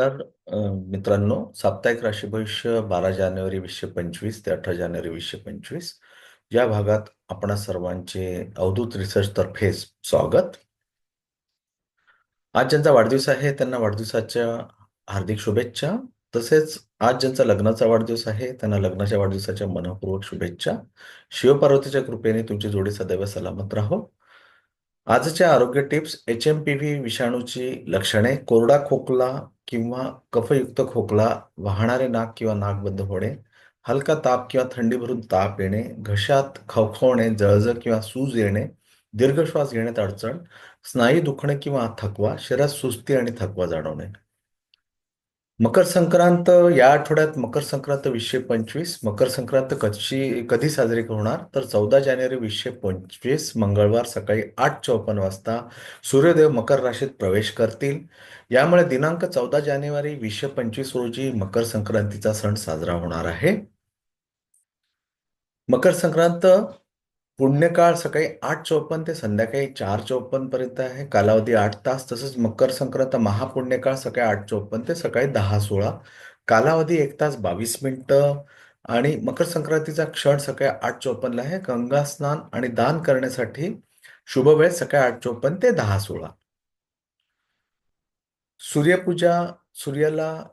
तर मित्रांनो साप्ताहिक राशी भविष्य बारा जानेवारी वीसशे पंचवीस ते अठरा जानेवारी वीसशे पंचवीस. या भागात आपणा सर्वांचे अवधूत रिसर्च तर्फे स्वागत. आज ज्यांचा वाढदिवस आहे त्यांना वाढदिवसाच्या हार्दिक शुभेच्छा. तसेच आज ज्यांचा लग्नाचा वाढदिवस आहे त्यांना लग्नाच्या वाढदिवसाच्या मनपूर्वक शुभेच्छा. शिवपार्वतीच्या कृपेने तुमची जोडी सदैव सलामत राहो. आजच्या आरोग्य tips H M P V विषाणूची लक्षणे कोरडा खोकला किंवा कफयुक्त खोकला वाहणारे नाक किंवा नाक बंद होणे हलका ताप किंवा थंडी भरून ताप येणे घशात खवखवणे जळजळ किंवा सूज येणे दीर्घ श्वास घेण्यात अडचण स्नायू दुखणे किंवा थकवा शरीरात सुस्ती आणि थकवा जाणवणे. मकर संक्रांत या आठवड्यात मकर संक्रांत वीसशे पंचवीस मकर संक्रांत कशी कधी साजरी होणार? तर चौदा जानेवारी वीसशे पंचवीस मंगळवार सकाळी आठ चौपन्न वाजता सूर्यदेव मकर राशीत प्रवेश करतील. यामुळे दिनांक चौदा जानेवारी वीसशे पंचवीस रोजी मकर संक्रांतीचा सण साजरा होणार आहे. मकर संक्रांत पुण्यकाळ सकाळी आठ चौपन्न ते संध्याकाळी चार चौपन्न पर्यंत आहे. कालावधी आठ तास तसंच मकर संक्रांत महापुण्यकाळ सकाळी आठ चौपन्न ते सकाळी दहा सोळा. कालावधी एक तास बावीस मिनिटं आणि मकर संक्रांतीचा क्षण सकाळी आठ चौपन्नला आहे. गंगा स्नान आणि दान करण्यासाठी शुभ वेळ सकाळी आठ चौपन्न ते दहा सोळा. सूर्यपूजा सूर्याला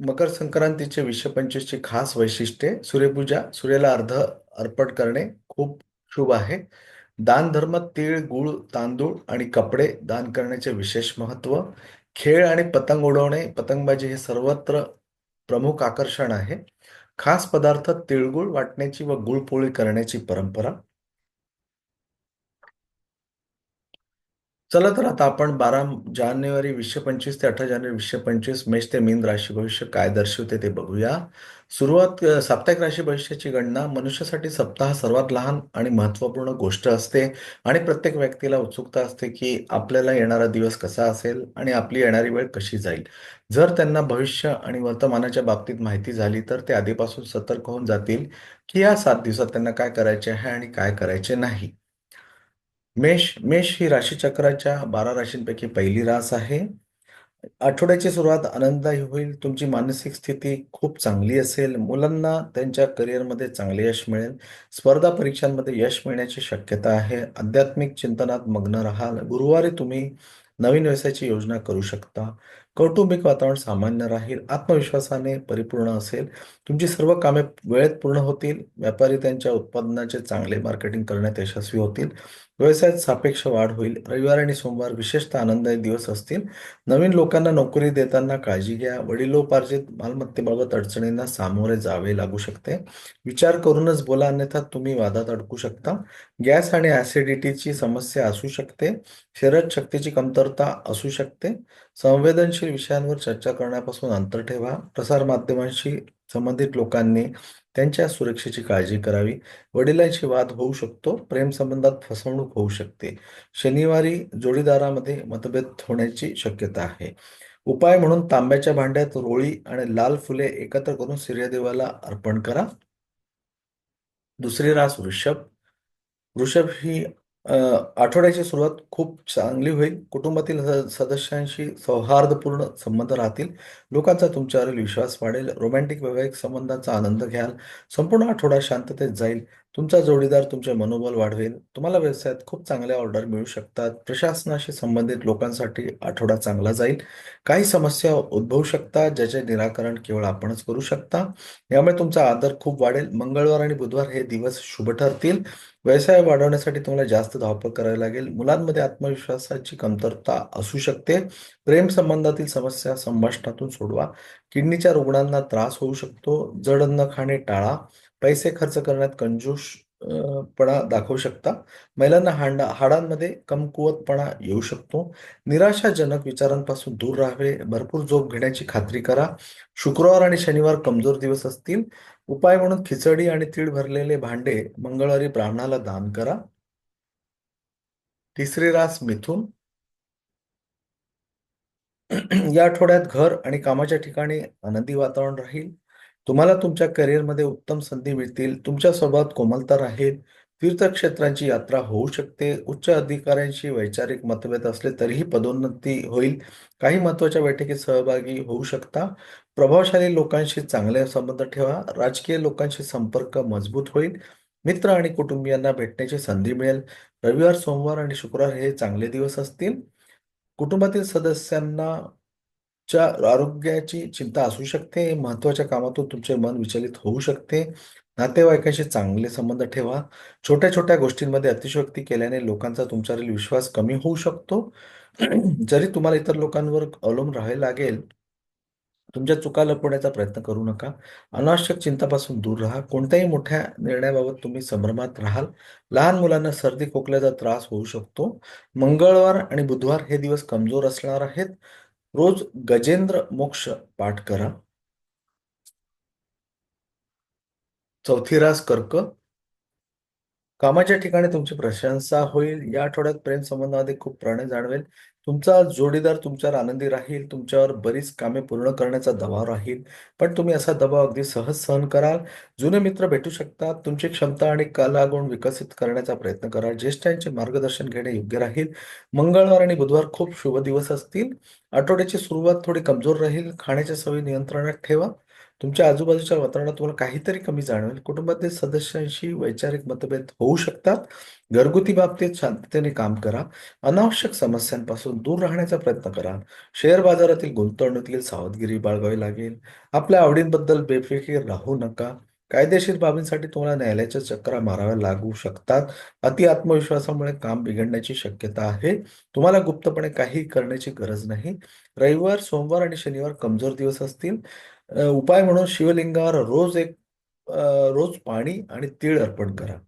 मकर संक्रांतीचे विश्व पंचवीसची खास वैशिष्ट्ये सूर्यपूजा सूर्याला अर्ध अर्पण करणे खूप शुभ आहे. दान धर्म तीळ गुळ तांदूळ आणि कपडे दान करण्याचे विशेष महत्त्व खेळ आणि पतंग उडवणे पतंगबाजी हे सर्वत्र प्रमुख आकर्षण आहे. खास पदार्थ तिळगुळ वाटण्याची व गुळपोळी करण्याची परंपरा. चला तर आता आपण बारा जानेवारी वीसशे पंचवीस ते अठरा जानेवारी वीसशे पंचवीस मेष ते मीन राशी भविष्य काय दर्शवते ते बघूया. सुरुवात साप्ताहिक राशी भविष्याची गणना मनुष्यासाठी सप्ताह सर्वात लहान आणि महत्त्वपूर्ण गोष्ट असते आणि प्रत्येक व्यक्तीला उत्सुकता असते की आपल्याला येणारा दिवस कसा असेल आणि आपली येणारी वेळ कशी जाईल. जर त्यांना भविष्य आणि वर्तमानाच्या बाबतीत माहिती झाली तर ते आधीपासून सतर्क होऊन जातील की या सात दिवसात त्यांना काय करायचे आहे आणि काय करायचे नाही. मेष मेष ही राशीचक्राच्या बारा राशींपैकी पहिली रास आहे. आठवड्याची सुरुवात आनंददायी होईल. तुमची मानसिक स्थिती खूप चांगली असेल. मुलांना त्यांच्या करिअरमध्ये चांगले यश मिळेल. स्पर्धा परीक्षांमध्ये यश मिळण्याची शक्यता आहे. आध्यात्मिक चिंतनात मग्न राहाल. गुरुवारी तुम्ही नवीन व्यवसायाची योजना करू शकता. कौटुंबिक वातावरण सामान्य राहील. आत्मविश्वासाने परिपूर्ण असेल. तुमची सर्व कामे वेळेत पूर्ण होतील. व्यापारी त्यांच्या उत्पादनाचे चांगले मार्केटिंग करण्यात यशस्वी होतील. व्यवसायात सापेक्ष वाढ होईल. रविवार आणि सोमवार विशेषतः आनंददायी दिवस असतील. नवीन लोकांना नोकरी देताना काळजी घ्या. वडिलोपार्जित मालमत्तेबाबत अडचणींना सामोरे जावे लागू शकते. विचार करूनच बोला अन्यथा तुम्ही वादात अडकू शकता. गॅस आणि ऍसिडिटीची समस्या असू शकते. शरीरात शक्तीची कमतरता असू शकते. संवेदनशील विषयांवर चर्चा करण्यापासून अंतर ठेवा. प्रसार माध्यमांशी संबंधित लोकांनी त्यांच्या सुरक्षेची काळजी करावी. वडिलांशी वाद होऊ शकतो. प्रेमसंबंधात फसवणूक होऊ शकते. शनिवारी जोडीदारामध्ये मतभेद होण्याची शक्यता आहे. उपाय म्हणून तांब्याच्या भांड्यात रोळी आणि लाल फुले एकत्र करून सूर्यदेवाला अर्पण करा. दुसरी रास वृषभ. वृषभ ही आठवड्याची सुरुवात खूप चांगली होईल. कुटुंबातील सदस्यांशी सौहार्दपूर्ण संबंध राहतील. लोकांचा तुमच्यावरील विश्वास वाढेल. रोमॅन्टिक वैवाहिक संबंधांचा आनंद घ्याल. संपूर्ण आठवडा शांततेत जाईल. तुमचा जोडीदार तुमचे मनोबल वाढवेल. तुम्हाला व्यवसायात खूप चांगल्या ऑर्डर मिळू शकतात. प्रशासनाशी संबंधित लोकांसाठी आठवडा चांगला जाईल. काही समस्या उद्भवू शकतात ज्याचे निराकरण केवळ आपणच करू शकता. यामुळे तुमचा आदर खूप वाढेल. मंगळवार आणि बुधवार हे दिवस शुभ ठरतील. व्यवसाय वाढवण्यासाठी तुम्हाला जास्त धावपळ करावी लागेल. मुलांमध्ये आत्मविश्वासाची कमतरता असू शकते. प्रेम संबंधातील समस्या संभाषणातून सोडवा. किडनीच्या रुग्णांना त्रास होऊ शकतो. जड अन्न खाणे टाळा. पैसे खर्च करण्यात कंजूषपणा दाखवू शकता. महिलांना हांडा हाडांमध्ये कमकुवतपणा येऊ शकतो. निराशाजनक विचारांपासून दूर राहावे. भरपूर झोप घेण्याची खात्री करा. शुक्रवार आणि शनिवार कमजोर दिवस असतील. उपाय म्हणून खिचडी आणि तीळ भरलेले भांडे मंगळवारी ब्राह्मणाला दान करा. तिसरी रास मिथून. या आठवड्यात घर आणि कामाच्या ठिकाणी आनंदी वातावरण राहील. तुम्हाला तुमच्या करिअरमध्ये उत्तम संधी मिळतील. तुमच्यासोबत कोमलता राहील. तीर्थक्षेत्रांची यात्रा होऊ शकते. उच्च अधिकाऱ्यांशी वैचारिक मतभेद असले तरीही पदोन्नती होईल. काही महत्त्वाच्या बैठकीत सहभागी होऊ शकता. प्रभावशाली लोकांशी चांगले संबंध ठेवा. राजकीय लोकांशी संपर्क मजबूत होईल. मित्र आणि कुटुंबियांना भेटण्याची संधी मिळेल. रविवार सोमवार आणि शुक्रवार हे चांगले दिवस असतील. कुटुंबातील सदस्यांना च्या आरोग्याची चिंता असू शकते महत्त्वाच्या कामातून तुमचे मन विचलित होऊ शकते. नातेवाईकांशी चांगले संबंध ठेवा. छोट्या छोट्या गोष्टींमध्ये अतिशयोक्ती केल्याने लोकांचा तुमच्यावरील विश्वास कमी होऊ शकतो. जरी तुम्हाला इतर लोकांवर अवलंबून राहावे लागेल तुमच्या चुका लपवण्याचा प्रयत्न करू नका. अनावश्यक चिंतापासून दूर राहा. कोणत्याही मोठ्या निर्णयाबाबत तुम्ही संभ्रमात राहाल. लहान मुलांना सर्दी खोकल्याचा त्रास होऊ शकतो. मंगळवार आणि बुधवार हे दिवस कमजोर असणार आहेत. रोज गजेंद्र मोक्ष पाठ करा. चौथी रास कर्क. कामाच्या ठिकाणी तुमची प्रशंसा होईल. या आठवड्यात प्रेम संबंधामध्ये खूप प्रणय जाणवेल. तुमचा जोडीदार तुमच्यावर आनंदी राहील. तुमच्यावर बरीच कामे पूर्ण करण्याचा दबाव राहील. पण तुम्ही असा दबाव अगदी सहज सहन कराल. जुने मित्र भेटू शकतात. तुमची क्षमता आणि कला गुण विकसित करण्याचा प्रयत्न कराल. ज्येष्ठांचे मार्गदर्शन घेणे योग्य राहील. मंगळवार आणि बुधवार खूप शुभ दिवस असतील. आठवड्याची सुरुवात थोडी कमजोर राहील. खाण्याच्या सवयी नियंत्रणात ठेवा. तुमच्या आजूबाजूच्या वातावरणात तुम्हाला काहीतरी कमी जाणवेल. कुटुंबातील सदस्यांशी वैचारिक मतभेद होऊ शकतात. घरगुती बाबतीत शांततेने काम करा. अनावश्यक समस्यांपासून दूर राहण्याचा प्रयत्न करा. शेअर बाजारातील गुंतवणुकीतील सावधगिरी बाळगावी लागेल. आपल्या आवडींबद्दल बेफिकीर राहू नका. कायदेशीर बाबींसाठी तुम्हाला न्यायालयाच्या चक्रा माराव्या लागू शकतात. अति आत्मविश्वासामुळे काम बिघडण्याची शक्यता आहे. तुम्हाला गुप्तपणे काही करण्याची गरज नाही. रविवार सोमवार आणि शनिवार कमजोर दिवस असतील. उपाय म्हणून शिवलिंगावर रोज एक रोज पाणी आणि तीळ अर्पण करा.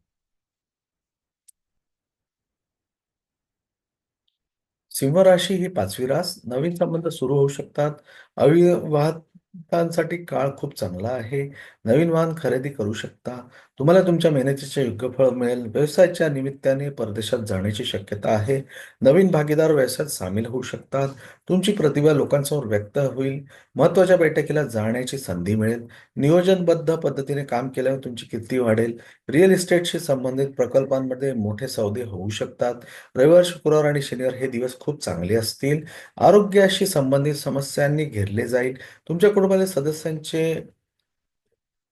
सिंह राशी ही पाचवी रास. नवीन संबंध सुरू होऊ शकतात. अविवाहितांसाठी काळ खूप चांगला आहे. नवीन वाहन खरेदी करू शकता. तुम्हाला तुमच्या मेहनतीचे योग्य फळ मिळेल. व्यवसायाच्या निमित्ताने परदेशात जाण्याची शक्यता आहे. नवीन भागीदार व्यवसायात सामील होऊ शकतात. तुमची प्रतिभा लोकांसमोर व्यक्त होईल. महत्त्वाच्या बैठकीला जाण्याची संधी मिळेल. नियोजनबद्ध पद्धतीने काम केल्यावर तुमची कीर्ती वाढेल? रिअल इस्टेटशी संबंधित प्रकल्पांमध्ये मोठे सौदे होऊ शकतात. रविवार शुक्रवार आणि शनिवार हे दिवस खूप चांगले असतील. आरोग्याशी संबंधित समस्यांनी घेरले जाईल. तुमच्या कुटुंबातील सदस्यांचे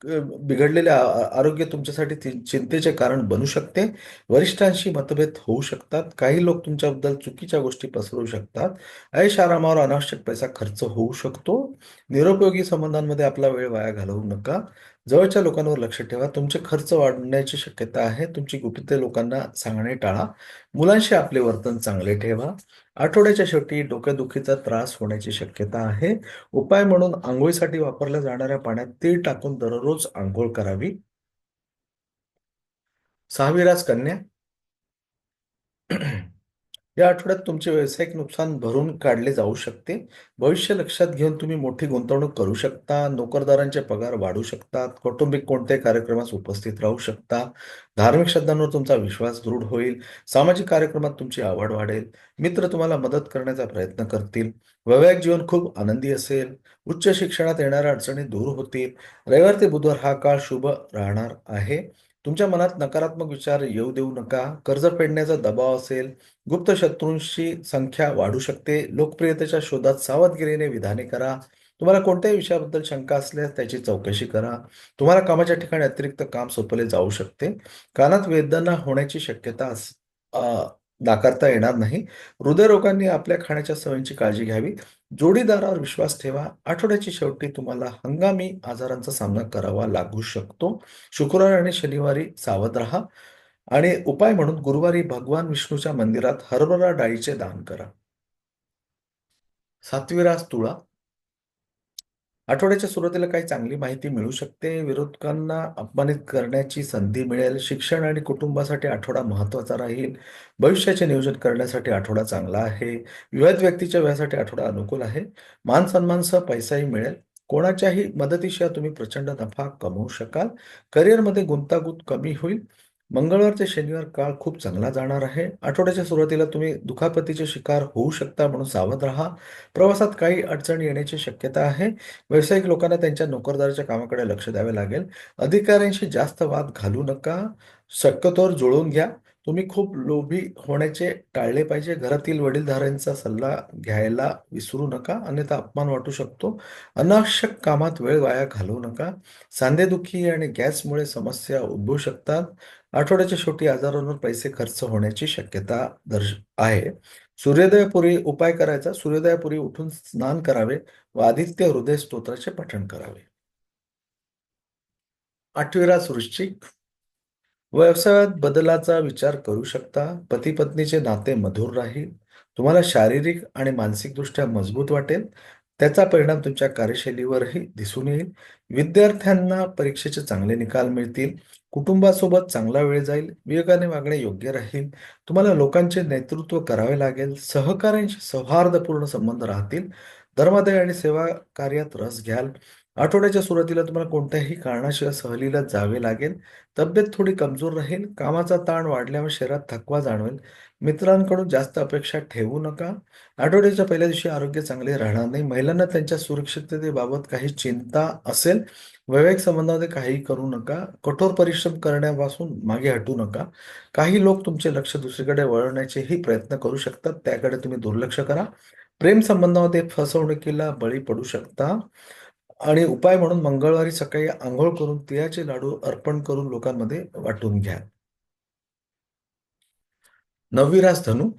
बिघडलेले आरोग्य तुमच्यासाठी चिंतेचे कारण बनू शकते. वरिष्ठांशी मतभेद होऊ शकतात. काही लोक तुमच्याबद्दल चुकीच्या गोष्टी पसरवू शकतात. ऐश आरामावर अनावश्यक पैसा खर्च होऊ शकतो. निरुपयोगी संबंधांमध्ये आपला वेळ वाया घालवू नका. जवळच्या लोकांवर लक्ष ठेवा. तुमचे खर्च वाढण्याची शक्यता आहे. तुमची गुपिते लोकांना सांगणे टाळा. मुलांशी आपले वर्तन चांगले ठेवा. आठवड्याच्या शेवटी डोक्यादुखीचा त्रास होण्याची शक्यता आहे. उपाय म्हणून आंघोळीसाठी वापरल्या जाणाऱ्या पाण्यात तीळ टाकून दररोज आंघोळ करावी. सहावी रास कन्या. या आठवड्यात तुमचे व्यावसायिक नुकसान भरून काढले जाऊ शकते. भविष्य लक्षात घेऊन तुम्ही मोठी गुंतवणूक करू शकता. नोकरदारांचे पगार वाढू शकतात. कौटुंबिक कोणत्याही कार्यक्रमास उपस्थित राहू शकता. धार्मिक श्रद्धांवर तुमचा विश्वास दृढ होईल. सामाजिक कार्यक्रमात तुमची आवड वाढेल. मित्र तुम्हाला मदत करण्याचा प्रयत्न करतील. वैवाहिक जीवन खूप आनंदी असेल. उच्च शिक्षणात येणाऱ्या अडचणी दूर होतील. रविवार ते बुधवार हा काळ शुभ राहणार आहे. तुमच्या मनात नकारात्मक विचार येऊ देऊ नका. कर्ज फेडण्याचा दबाव असेल गुप्त शत्रूंची संख्या वाढू शकते. लोकप्रियतेच्या शोधात सावधगिरीने विधाने करा. तुम्हाला कोणत्याही विषयाबद्दल शंका असल्यास त्याची चौकशी करा. तुम्हाला कामाच्या ठिकाणी अतिरिक्त काम सोपवले जाऊ शकते. कानात वेदना होण्याची शक्यता नाकारता येणार नाही. हृदयरोगांनी आपल्या खाण्याच्या सवयींची काळजी घ्यावी. जोडीदारावर विश्वास ठेवा. आठवड्याची शेवटी तुम्हाला हंगामी आजारांचा सामना करावा लागू शकतो. शुक्रवार आणि शनिवारी सावध राहा. आणि उपाय म्हणून गुरुवारी भगवान विष्णूच्या मंदिरात हरभरा डाळीचे दान करा. सातवी रास तुळा. आठवड्याच्या सुरुवातीला काही चांगली माहिती मिळू शकते. विरोधकांना अपमानित करण्याची संधी मिळेल. शिक्षण आणि कुटुंबासाठी आठवडा महत्त्वाचा राहील. भविष्याचे नियोजन करण्यासाठी आठवडा चांगला आहे. विवाहित व्यक्तीच्या वेळासाठी आठवडा अनुकूल आहे. मान सन्मानसह पैसाही मिळेल. कोणाच्याही मदतीशिवाय तुम्ही प्रचंड नफा कमवू शकाल. करिअरमध्ये गुंतागुंत कमी होईल. मंगळवार ते शनिवार काळ खूप चांगला जाणार आहे. आठवड्याच्या सुरुवातीला तुम्ही दुखापतीचे शिकार होऊ शकता म्हणून सावध राहा. प्रवासात काही अडचणी येण्याची शक्यता आहे. व्यावसायिक लोकांना त्यांच्या नोकरदाराच्या कामाकडे लक्ष द्यावे लागेल. अधिकाऱ्यांशी जास्त वाद घालू नका. शक्यतोवर जुळवून घ्या. तुम्ही खूप लोभी होण्याचे टाळले पाहिजे. घरातील वडीलधाऱ्यांचा सल्ला घ्यायला विसरू नका. अन्यथा अपमान वाटू शकतो. अनावश्यक कामात वेळ वाया घालवू नका. सांधेदुखी आणि गॅसमुळे समस्या उद्भवू शकतात. आठवड्याच्या शेवटी आजारांवर पैसे खर्च होण्याची शक्यता दर्श आहे. सूर्योदयापूर्वी उपाय करायचा. सूर्योदयापूर्वी उठून स्नान करावे व आदित्य हृदय स्तोत्राचे पठण करावे. आठवीरा वृश्चिक व्यवसायात बदलाचा विचार करू शकता. पती पत्नीचे नाते मधुर राहील. तुम्हाला शारीरिक आणि मानसिकदृष्ट्या मजबूत वाटेल. त्याचा परिणाम तुमच्या कार्यशैलीवरही दिसून येईल. विद्यार्थ्यांना परीक्षेचे चांगले निकाल मिळतील. कुटुंबासोबत चांगला वेळ जाईल विवेकाने वागणे योग्य राहील तुम्हाला लोकांचे नेतृत्व करावे लागेल सहकार्यांशी सौहार्दपूर्ण संबंध राहतील धर्मादय आणि सेवा कार्यात रस घ्याल. आठवड्याच्या सुरुवातीला तुम्हाला कोणत्याही कारणाशिवाय सहलीला जावे लागेल तब्येत थोडी कमजोर राहील कामाचा ताण वाढल्यामुळे शरीरात थकवा जाणवेल मित्रांकडून जास्त अपेक्षा ठेवू नका. आठवड्याच्या पहिल्या दिवशी आरोग्य चांगले राहणार नाही महिलांना त्यांच्या सुरक्षिततेबाबत काही चिंता असेल वैवाहिक संबंधामध्ये काही करू नका. कठोर परिश्रम करण्यापासून मागे हटू नका. काही लोक तुमचे लक्ष दुसरीकडे वळवण्याचेही प्रयत्न करू शकतात. त्याकडे तुम्ही दुर्लक्ष करा. प्रेम संबंधामध्ये फसवणुकीला बळी पडू शकता. आणि उपाय म्हणून मंगळवारी सकाळी आंघोळ करून तिळाचे लाडू अर्पण करून लोकांमध्ये वाटून घ्या. नववी रास धनु.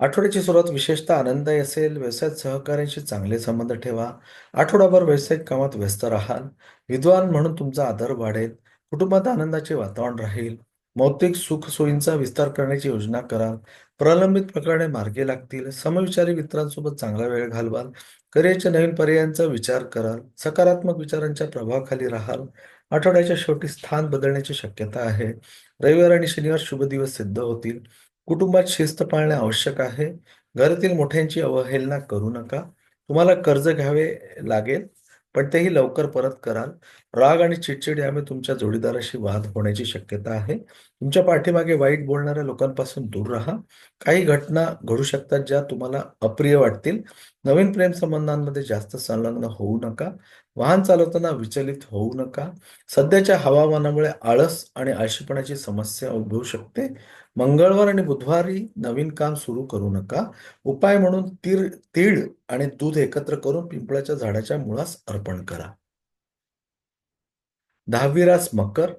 आठवड्याची सुरुवात विशेषतः आनंददायी असेल व्यवसायात सहकार्यांशी चांगले संबंध ठेवा. आठवडाभर व्यावसायिक कामात व्यस्त राहाल. विद्वान म्हणून तुमचा आदर वाढेल. कुटुंबात आनंदाचे वातावरण राहील. मौतिक सुख सोयींचा विस्तार करण्याची योजना कराल प्रलंबित प्रकरणे मार्गे लागतील. समविचारी मित्रांसोबत चांगला वेळ घालवाल. करिअरच्या नवीन पर्यायांचा विचार कराल. सकारात्मक विचारांच्या प्रभावाखाली राहाल. आठवड्याच्या शेवटी स्थान बदलण्याची शक्यता आहे. रविवार आणि शनिवार शुभ दिवस सिद्ध होतील. कुटुंबात शिस्त पाळणे आवश्यक आहे. घरातील मोठ्यांची अवहेलना करू नका. तुम्हाला कर्ज घ्यावे लागेल पण तेही लवकर परत कराल. राग आणि चिडचिड यामुळे तुमच्या जोडीदाराशी वाद होण्याची शक्यता आहे. तुमच्या पाठीमागे वाईट बोलणाऱ्या लोकांपासून दूर राहा. काही घटना घडू शकतात ज्या तुम्हाला अप्रिय वाटतील. नवीन प्रेम संबंधांमध्ये जास्त संलग्न होऊ नका. वाहन चालवताना विचलित होऊ नका. सध्याच्या हवामानामुळे आळस आणि आळशीपणाची समस्या उद्भवू शकते. मंगळवार आणि बुधवारी नवीन काम सुरू करू नका. उपाय म्हणून तीळ तीळ आणि दूध एकत्र करून पिंपळाच्या झाडाच्या मुळास अर्पण करा. दहावी रास मकर.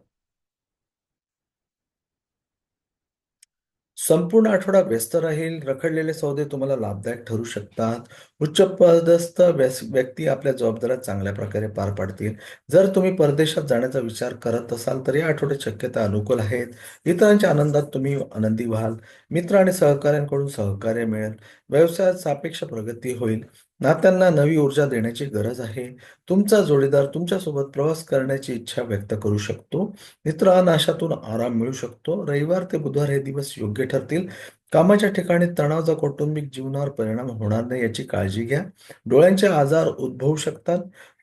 संपूर्ण आठवडा व्यस्त राहील रखडलेले सौदे तुम्हाला लाभदायक ठरू शकतात. उच्च पदस्थ व्यक्ती आपल्या जबाबदाऱ्या चांगल्या प्रकारे पार पाडतील. जर तुम्ही परदेशात जाण्याचा विचार करत असाल तर या आठवड्यात शक्यता अनुकूल आहेत. इतरांच्या आनंदात तुम्ही आनंदी व्हाल. मित्र आणि सहकाऱ्यांकडून सहकार्य मिळेल. व्यवसायात सापेक्ष प्रगती होईल. नात्यांना नवी ऊर्जा देण्याची गरज आहे. तुमचा जोडीदार तुमच्यासोबत प्रवास करण्याची इच्छा व्यक्त करू शकतो. मित्र अनाशातून आराम मिळू शकतो. रविवार ते बुधवार हे दिवस योग्य ठरतील. कामाच्या ठिकाणी तणावाचा कौटुंबिक जीवनावर परिणाम होणार नाही याची काळजी घ्या. डोळ्यांचे आजार उद्भवू शकतात.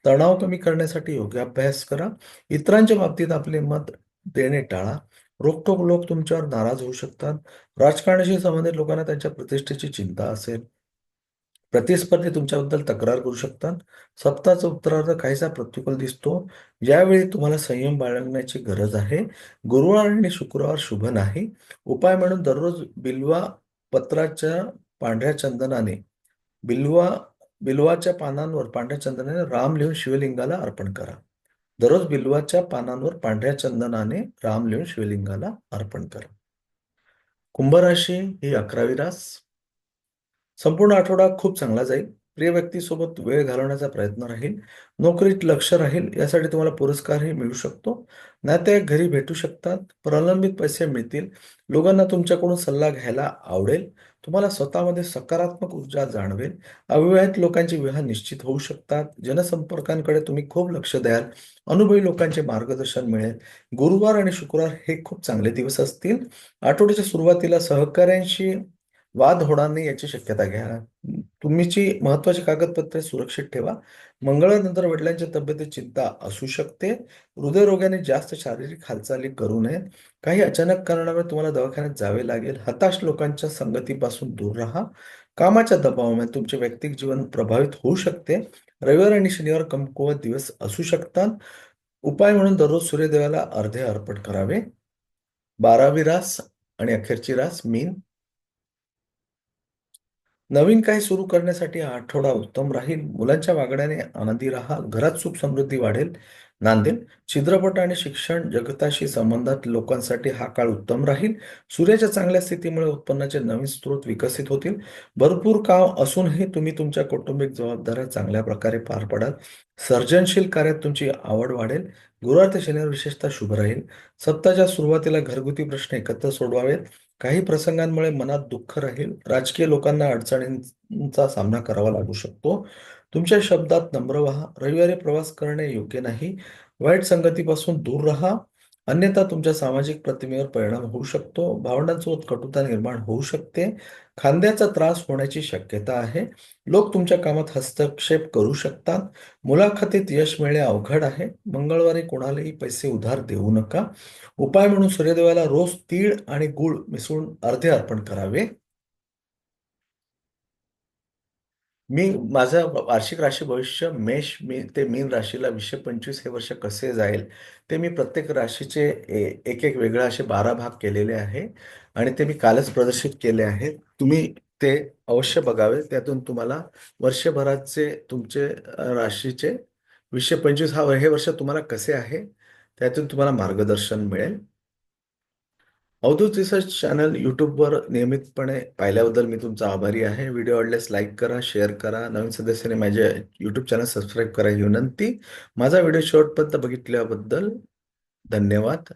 तणाव कमी करण्यासाठी योग्य अभ्यास करा. इतरांच्या बाबतीत आपले मत देणे टाळा. रोखोक लोक तुमच्यावर नाराज होऊ शकतात. राजकारणाशी संबंधित लोकांना त्यांच्या प्रतिष्ठेची चिंता असेल. प्रतिस्पर्धी तुमच्याबद्दल तक्रार करू शकतात. सप्ताचा उत्तरार्ध काहीसा प्रतिकूल दिसतो. यावेळी तुम्हाला संयम बाळगण्याची गरज आहे. गुरुवार आणि शुक्रवार शुभ नाही. उपाय म्हणून दररोज बिल्वा पत्राच्या पांढऱ्या चंदनाने बिल्वा बिल्वाच्या पानांवर पांढऱ्या चंदनाने राम लिहून शिवलिंगाला अर्पण करा. दररोज बिल्वाच्या पानांवर पांढऱ्या चंदनाने राम लिहून शिवलिंगाला अर्पण करा. कुंभराशी ही अकरावी रास. संपूर्ण आठवडा खूप चांगला जाईल. प्रिय व्यक्तीसोबत वेळ घालवण्याचा प्रयत्न राहील. नोकरीत लक्ष राहील यासाठी तुम्हाला पुरस्कारही मिळू शकतो. नाते घरी भेटू शकतात प्रलंबित पैसे मिळतील. लोकांना तुमच्याकडून सल्ला घ्यायला आवडेल. तुम्हाला स्वतःमध्ये सकारात्मक ऊर्जा जाणवेल. अविवाहित लोकांचे विवाह निश्चित होऊ शकतात. जनसंपर्कांकडे तुम्ही खूप लक्ष द्याल. अनुभवी लोकांचे मार्गदर्शन मिळेल. गुरुवार आणि शुक्रवार हे खूप चांगले दिवस असतील. आठवड्याच्या सुरुवातीला सहकाऱ्यांशी वाद होणार नाही याची शक्यता घ्या. तुम्हीची महत्वाची कागदपत्रे सुरक्षित ठेवा. मंगळानंतर वडिलांच्या तब्येतीत चिंता असू शकते. हृदयरोगाने जास्त शारीरिक हालचाली करू नये. काही अचानक कारणामुळे तुम्हाला दवाखान्यात जावे लागेल. हताश लोकांच्या संगतीपासून दूर राहा. कामाच्या दबावामुळे तुमचे वैयक्तिक जीवन प्रभावित होऊ शकते. रविवार आणि शनिवार कमकुवत दिवस असू शकतात. उपाय म्हणून दररोज सूर्यदेवाला अर्धे अर्पण करावे. बारावी रास आणि अखेरची रास मीन नवीन काही सुरू करण्यासाठी हा आठवडा उत्तम राहील? मुलांच्या वागण्याने आनंदी राहाल घरात सुख समृद्धी वाढेल नांदेल चित्रपट आणि शिक्षण जगताशी संबंधात लोकांसाठी हा काळ उत्तम राहील. सूर्याच्या चांगल्या स्थितीमुळे उत्पन्नाचे नवीन स्रोत विकसित होतील. भरपूर काम असूनही तुम्ही तुमच्या कौटुंबिक जबाबदाऱ्या चांगल्या प्रकारे पार पडाल. सर्जनशील कार्यात तुमची आवड वाढेल. गुरुवार ते शनिवार विशेषतः शुभ राहील. सप्ताहाच्या सुरुवातीला घरगुती प्रश्न एकत्र सोडवावेत. काही प्रसंगांमुळे मनात दुःख राहील. राजकीय लोकांना अडचणींचा सामना करावा लागू शकतो. तुमच्या शब्दात नम्र व्हा. रविवारी प्रवास करणे योग्य नाही. वाईट संगतीपासून दूर राहा. अन्यथा तुमच्या सामाजिक प्रतिमेवर परिणाम होऊ शकतो. भावंडांसोबत कटुता निर्माण होऊ शकते. खांद्याचा त्रास होण्याची शक्यता आहे. लोक तुमच्या कामात हस्तक्षेप करू शकतात. मुलाखतीत यश मिळणे अवघड आहे. मंगळवारी कोणालाही पैसे उधार देऊ नका. उपाय म्हणून सूर्यदेवाला रोज तीळ आणि गुळ मिसळून अर्धे अर्पण करावे. मी माझं वार्षिक राशी भविष्य मेष मी ते मीन राशीला वीसशे पंचवीस हे वर्ष कसे जाईल ते मी प्रत्येक राशीचे ए- एक एक वेगळा असे बारा भाग केलेले आहे आणि ते मी कालच प्रदर्शित केले आहे तुम्ही ते अवश्य बघावे. त्यातून तुम्हाला वर्षभराचे तुमचे राशीचे वीसशे पंचवीस हा हे वर्ष तुम्हाला कसे आहे त्यातून तुम्हाला मार्गदर्शन मिळेल. अवधूत रिसर्च चॅनल यूट्यूबवर नियमितपणे पाहिल्याबद्दल मी तुमचा आभारी आहे. व्हिडिओ आवडल्यास लाईक करा शेअर करा. नवीन सदस्याने माझे यूट्यूब चॅनल सबस्क्राईब करा ही विनंती. माझा व्हिडिओ शेवटपर्यंत बघितल्याबद्दल धन्यवाद.